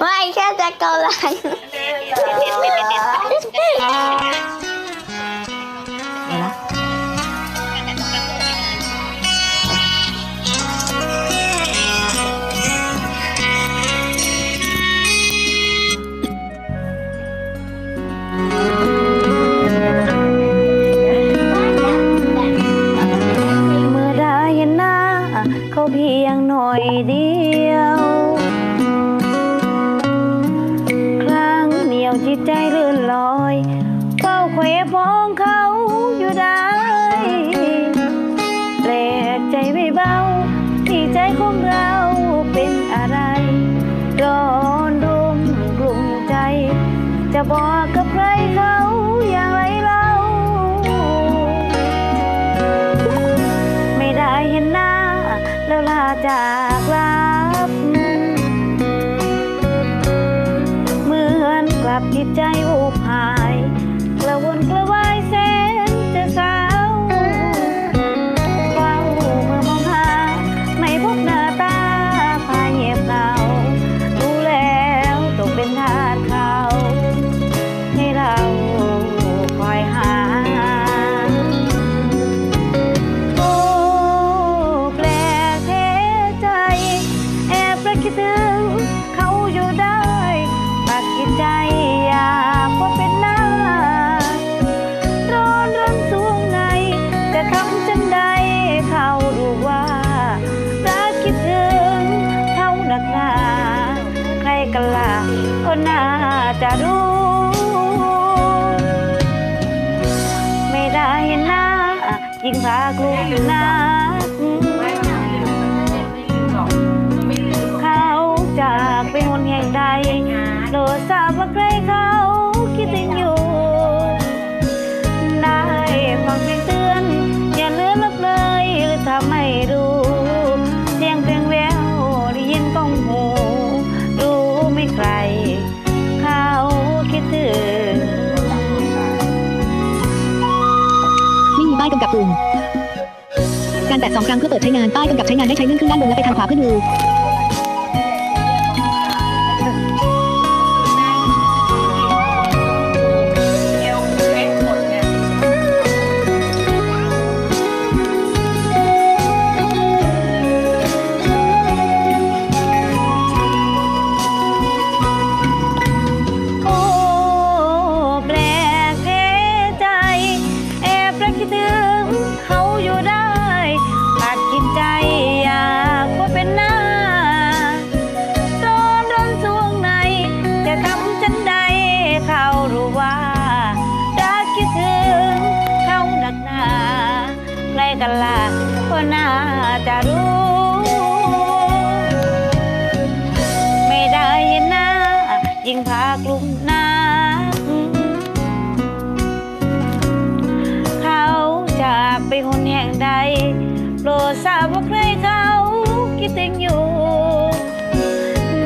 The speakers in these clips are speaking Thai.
ไม่แค่จะเกาลังเมื่อได้เห็นหน้าเขาเพียงหน่อยดี ลื่นลอยเฝ้าแควพ้องเขาอยู่ได้ ลับจิตใจวูบหาย จะรู้ ไม่ได้เห็นหน้ายิ่งพากลุกนักเขาำกับปุ่ม การแตะสองครั้งเพื่อเปิดใช้งานป้ายกำกับใช้งานได้ใช้เลื่อนขึ้นด้านบนและไปทางขวาเพื่อดู กันล่ะก็น่าจะรู้ ไม่ได้เห็นหน้ายิ่งพากลุ่มนักเขาจากไปหนแห่งใดโปรดทราบว่าใครเขาคิดถึงอยู่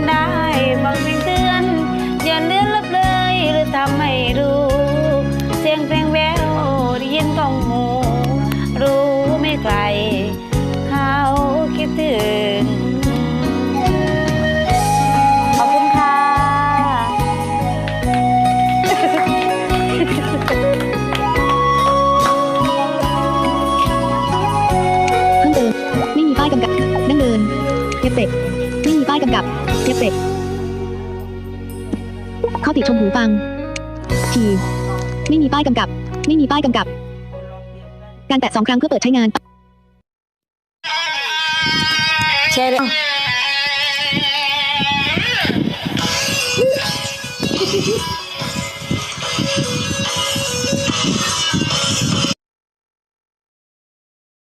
ได้ฟังเพลงเตือน อย่าเลื่อนลับเลยหรือทำให้รู้ เสียงเพลงแววได้ยินก้องหู ไกลเขาคิดถึง ขอบคุณค่ะ เพิ่มเติมไม่มีป้ายกำกับดั้งเดินเอฟเฟกต์ไม่มีป้ายกำกับเอฟเฟกต์ข้อติชมหูฟัง ทีไม่มีป้ายกำกับ ไม่มีป้ายกำกับ การแตะสองครั้งเพื่อเปิดใช้งาน Kere...